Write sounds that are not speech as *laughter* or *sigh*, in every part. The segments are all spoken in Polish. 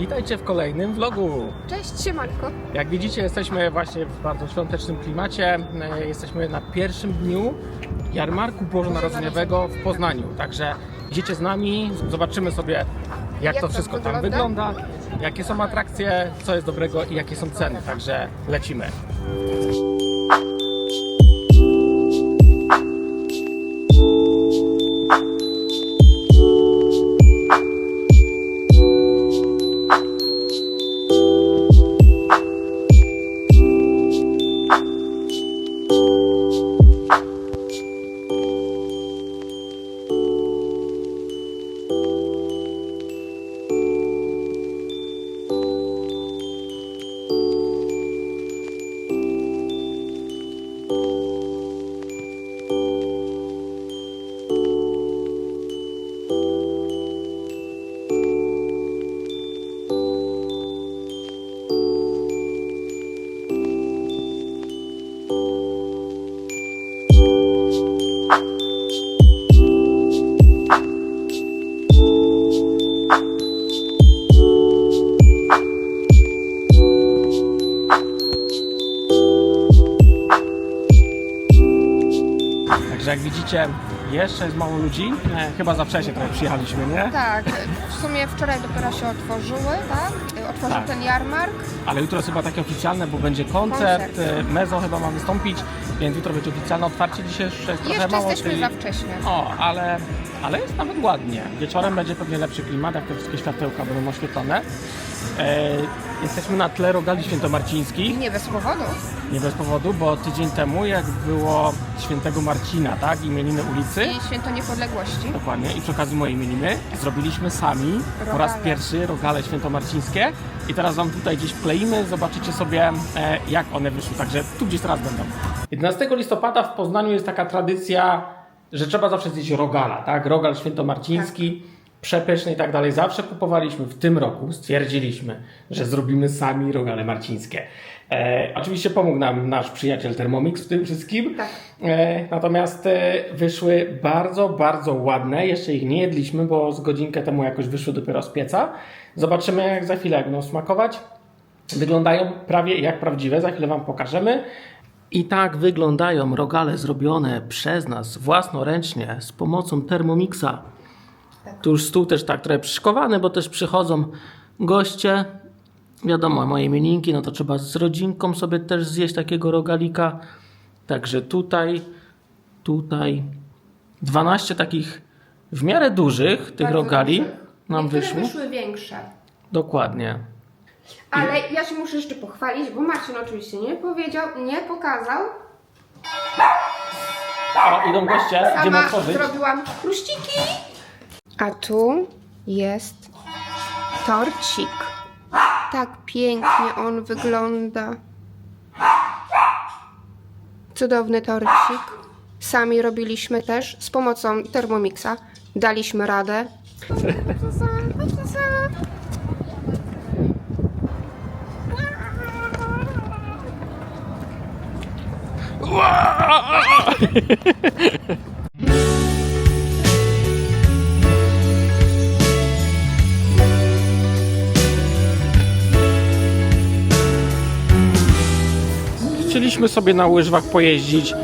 Witajcie w kolejnym vlogu. Cześć, siemanko. Jak widzicie, jesteśmy właśnie w bardzo świątecznym klimacie. E, Jesteśmy na pierwszym dniu jarmarku bożonarodzeniowego w Poznaniu. Także idziecie z nami, zobaczymy sobie jak, Jak to to wszystko tam wygląda? wygląda, jakie są atrakcje, co jest dobrego i jakie są ceny. Także lecimy. Widzicie, jeszcze jest mało ludzi. E, Chyba za wcześnie trochę przyjechaliśmy, nie? Tak, w sumie wczoraj dopiero się otworzyły, tak? Otworzył Tak. ten jarmark. Ale jutro jest chyba takie oficjalne, bo będzie koncert, Koncert. e, Mezo chyba ma wystąpić, więc jutro będzie oficjalne otwarcie. Dzisiaj jeszcze jest trochę Jeszcze mało jesteśmy za wcześnie. O, ale, ale jest nawet ładnie. Wieczorem będzie pewnie lepszy klimat, jak te wszystkie światełka będą oświetlone. E, jesteśmy na tle rogali świętomarcińskich. Nie bez powodu. Nie bez powodu, bo tydzień temu, jak było świętego Marcina, tak, imieniny ulicy, I święto niepodległości. dokładnie, i przy okazji mojej imieniny, zrobiliśmy sami po raz Rogale. pierwszy rogale świętomarcińskie. I teraz wam tutaj gdzieś wkleimy, zobaczycie sobie, e, jak one wyszły. Także tu gdzieś teraz będą. 11 listopada w Poznaniu jest taka tradycja, że trzeba zawsze zjeść rogala, tak? Rogal świętomarciński. Przepyszny i tak dalej. Zawsze kupowaliśmy w tym roku, stwierdziliśmy, że zrobimy sami rogale marcińskie. E, oczywiście pomógł nam nasz przyjaciel Thermomix w tym wszystkim. Tak. E, natomiast e, wyszły bardzo, bardzo ładne. Jeszcze ich nie jedliśmy, bo z godzinkę temu jakoś wyszły dopiero z pieca. Zobaczymy, jak za chwilę będą smakować. Wyglądają prawie jak prawdziwe, za chwilę Wam pokażemy. I tak wyglądają rogale zrobione przez nas własnoręcznie z pomocą Thermomixa. Tu już stół też tak trochę przyszkowany, bo też przychodzą goście. Wiadomo, moje imieninki, no to trzeba z rodzinką sobie też zjeść takiego rogalika. Także tutaj, tutaj 12 takich w miarę dużych tych Bardzo rogali nam Niektóre wyszło. wyszły większe. Dokładnie. Ale ja się muszę jeszcze pochwalić, bo Marcin oczywiście nie powiedział, nie pokazał. O, idą goście, idziemy Sama otworzyć. zrobiłam chruściki. A tu jest torcik. Tak pięknie on wygląda. Cudowny torcik. Sami robiliśmy też z pomocą Thermomixa. Daliśmy radę. Chcieliśmy sobie na łyżwach pojeździć,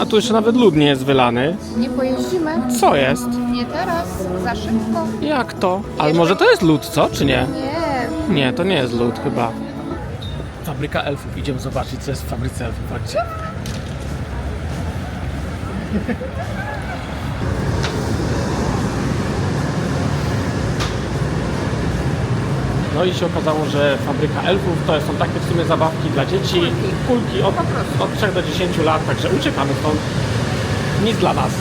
a tu jeszcze nawet lód nie jest wylany. Nie pojeździmy. Co jest? Nie teraz. Za szybko. Jak to? Ale może to jest lód, co? Czy nie? Nie. Nie, to nie jest lód chyba. Fabryka elfów. Idziemy zobaczyć, co jest w fabryce elfów. Chodźcie. *laughs* No i się okazało, że fabryka elfów to są takie w sumie zabawki dla dzieci. Kulki od, od 3 do 10 lat, także uciekamy stąd. Nic dla nas.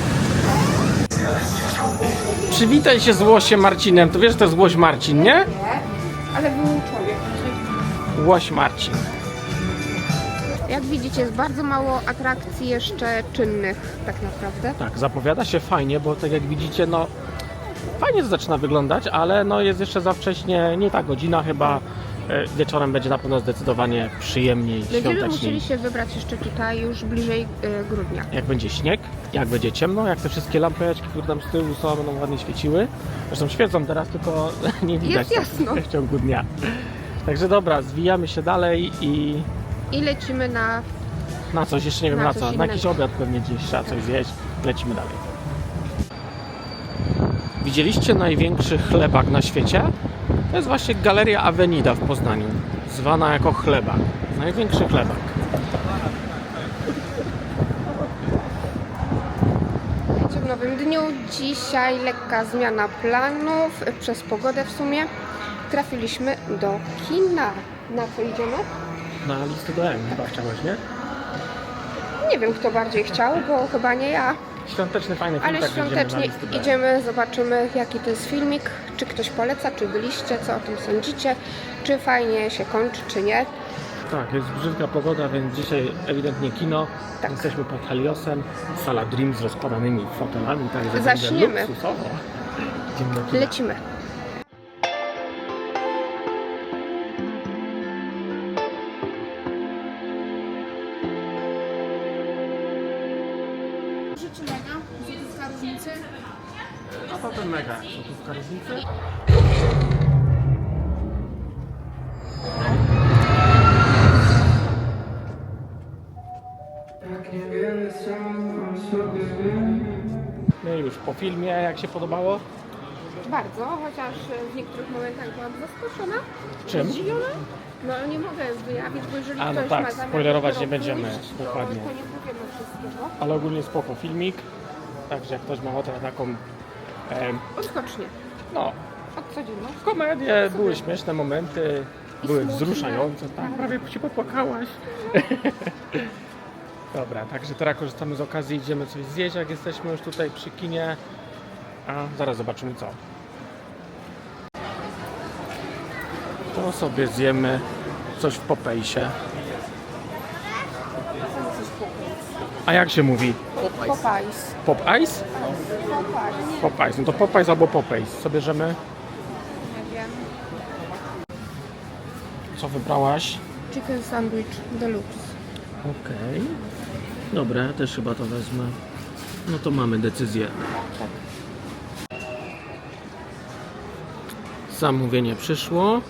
Przywitaj się z Łosiem Marcinem. To wiesz, że to jest Łoś Marcin, nie? Nie. Ale wyuczony. Łoś Marcin. Jak widzicie, jest bardzo mało atrakcji jeszcze czynnych tak naprawdę. Tak, zapowiada się fajnie, bo tak jak widzicie, no fajnie to zaczyna wyglądać, ale no jest jeszcze za wcześnie, nie ta godzina chyba, e, wieczorem będzie na pewno zdecydowanie przyjemniej, Będziemy świątecznie. musieli się wybrać jeszcze tutaj już bliżej y, grudnia. Jak będzie śnieg, jak będzie ciemno, jak te wszystkie lampeczki, które tam z tyłu są, będą ładnie świeciły. Zresztą świecą teraz, tylko *laughs* nie widać Jest jasno. w ciągu dnia. Także dobra, zwijamy się dalej i I lecimy na... na coś, jeszcze nie wiem Na na, coś co, na innego. jakiś obiad pewnie gdzieś trzeba coś zjeść. Lecimy dalej. Widzieliście największy chlebak na świecie? To jest właśnie Galeria Avenida w Poznaniu, zwana jako chlebak. Największy chlebak. W nowym dniu. Dzisiaj lekka zmiana planów przez pogodę w sumie. Trafiliśmy do kina. Na co idziemy? Na listę do M chyba chciałeś, nie? Nie wiem, kto bardziej chciał, bo chyba nie ja. Świąteczny, fajny film, Ale tak idziemy świątecznie M. idziemy, zobaczymy jaki to jest filmik, czy ktoś poleca, czy byliście, co o tym sądzicie, czy fajnie się kończy, czy nie. Tak, jest brzydka pogoda, więc dzisiaj ewidentnie kino. Tak. Jesteśmy pod Heliosem, sala Dream z rozkładanymi fotelami, także Zaśniemy. Idziemy. Lecimy. Różnicy. No i już po filmie, jak się podobało? Bardzo, chociaż w niektórych momentach byłam zaskoczona. Czym? Zdziwiona? No nie mogę wyjawić, bo jeżeli A, no ktoś tak, ma zamiar spoilerować dopiero nie będziemy, pójść, to- dokładnie. To nie powiemy wszystkiego. Ale ogólnie spoko filmik. Także jak ktoś ma ochotę na taką, em, Odskocznie. no, Od codzienności. komedię, były śmieszne momenty, były smutne. wzruszające. Tak, prawie się popłakałaś. *laughs* Dobra, także teraz korzystamy z okazji, idziemy coś zjeść, jak jesteśmy już tutaj przy kinie. A zaraz zobaczymy co. To sobie zjemy coś w Popejsie. A jak się mówi? Popeyes. Pop Ice? Popeyes. Pop Ice. No to Popeyes albo Popeyes. Co bierzemy? Nie wiem. Co wybrałaś? Chicken sandwich deluxe. Okej. Dobra, ja też chyba to wezmę. No to mamy decyzję. Tak. Zamówienie przyszło.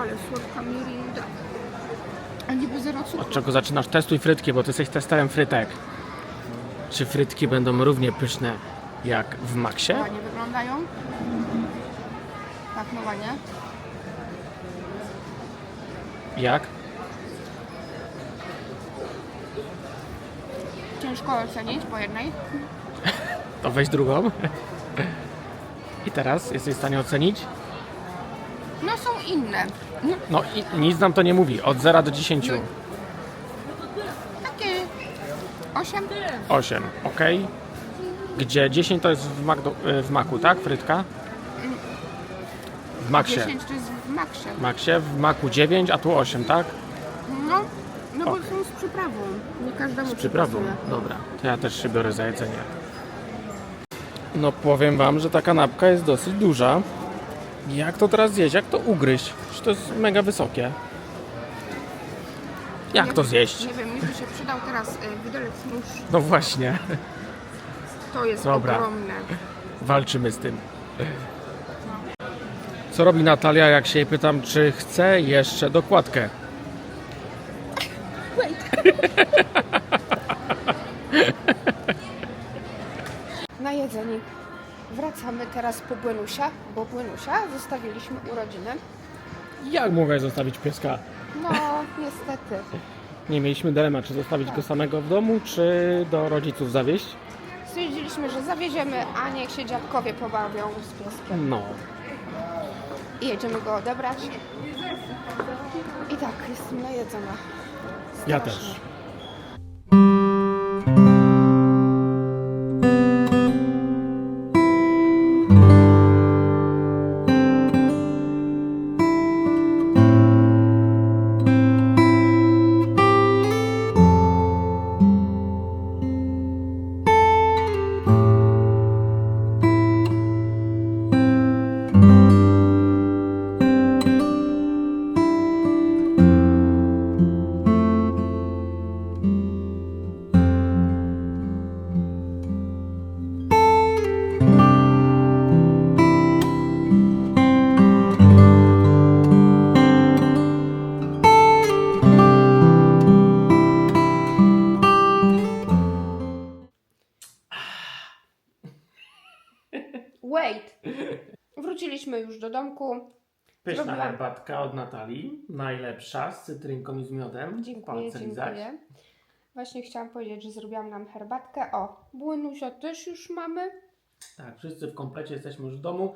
Ale słodka mirinda. A niby zero cukru. Od czego zaczynasz? Testuj frytki, bo ty jesteś testerem frytek. Czy frytki będą równie pyszne jak w Maxie? Ładnie wyglądają. Tak, no ładnie. Jak? Ciężko ocenić po jednej. *laughs* To weź drugą. I teraz jesteś w stanie ocenić? No są inne. No i nic nam to nie mówi. Od 0 do 10. Takie 8. 8, ok. Gdzie 10 to jest w, Magdo, y, w Maku, tak? Frytka? W Maxie. 10 to jest w maksie. W Maxie, w Maku 9, a tu 8, tak? No, no bo są z przyprawą. Nie każdemu Z przyprawą. pasuje. Dobra, to ja też się biorę za jedzenie. No powiem wam, że ta kanapka jest dosyć duża. Jak to teraz zjeść? Jak to ugryźć? Przecież to jest mega wysokie. Jak to zjeść? Nie wiem, mi by się przydał teraz y, widelec nóż. No właśnie, To jest Dobra. ogromne. walczymy z tym. Co robi Natalia, jak się jej pytam, czy chce jeszcze dokładkę? Na jedzenie. Wracamy teraz po Błynusia, bo Błynusia zostawiliśmy urodziny. Jak mogłaś zostawić pieska? No, niestety. Nie mieliśmy dylemat, czy zostawić go samego w domu, czy do rodziców zawieźć. Stwierdziliśmy, że zawieziemy, a niech się dziadkowie pobawią z pieskiem. No, I jedziemy go odebrać. I tak, jestem najedzona. ja Strasznie. też. Smaku. Pyszna herbatka od Natalii. Najlepsza, z cytrynką i z miodem. Dziękuję, Palce lizać. dziękuję. Właśnie chciałam powiedzieć, że zrobiłam nam herbatkę. O, błynusia też już mamy. Tak, wszyscy w komplecie jesteśmy już w domu.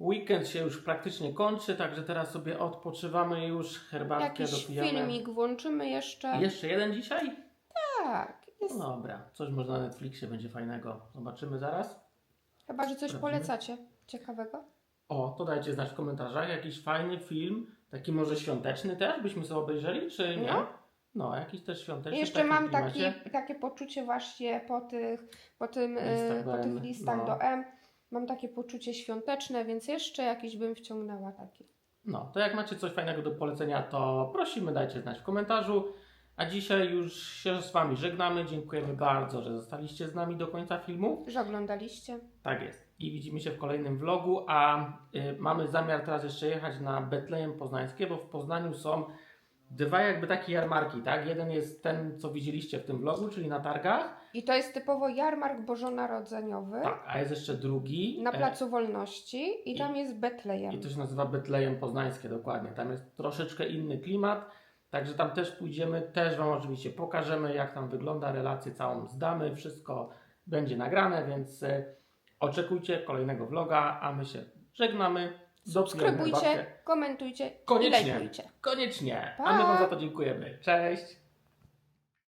Weekend się już praktycznie kończy, także teraz sobie odpoczywamy już, herbatkę Jakiś dopijamy. filmik włączymy jeszcze. Jeszcze jeden dzisiaj? Tak, jest. No dobra, coś może na Netflixie będzie fajnego. Zobaczymy zaraz. Chyba, że coś Sprawdzimy. polecacie ciekawego. O, to dajcie znać w komentarzach. Jakiś fajny film, taki może świąteczny też, byśmy sobie obejrzeli, czy nie? No. No, jakiś też świąteczny. I jeszcze mam taki, takie poczucie właśnie po tych, po tym, Listach e, do po tych listach no. do M. Mam takie poczucie świąteczne, więc jeszcze jakiś bym wciągnęła taki. No, to jak macie coś fajnego do polecenia, to prosimy, dajcie znać w komentarzu. A dzisiaj już się z Wami żegnamy. Dziękujemy bardzo, że zostaliście z nami do końca filmu. Że oglądaliście. Tak jest. I widzimy się w kolejnym vlogu, a y, mamy zamiar teraz jeszcze jechać na Betlejem Poznańskie, bo w Poznaniu są dwa jakby takie jarmarki, tak? Jeden jest ten, co widzieliście w tym vlogu, czyli na targach, I to jest typowo jarmark bożonarodzeniowy tak, a jest jeszcze drugi. na e, Placu Wolności i tam jest Betlejem. I to się nazywa Betlejem Poznańskie dokładnie. Tam jest troszeczkę inny klimat, także tam też pójdziemy, też Wam oczywiście pokażemy, jak tam wygląda, relację całą zdamy, wszystko będzie nagrane, więc e, oczekujcie kolejnego vloga, a my się żegnamy. Subskrybujcie, komentujcie i Koniecznie, lajkujcie. koniecznie. Pa! A my Wam za to dziękujemy. Cześć!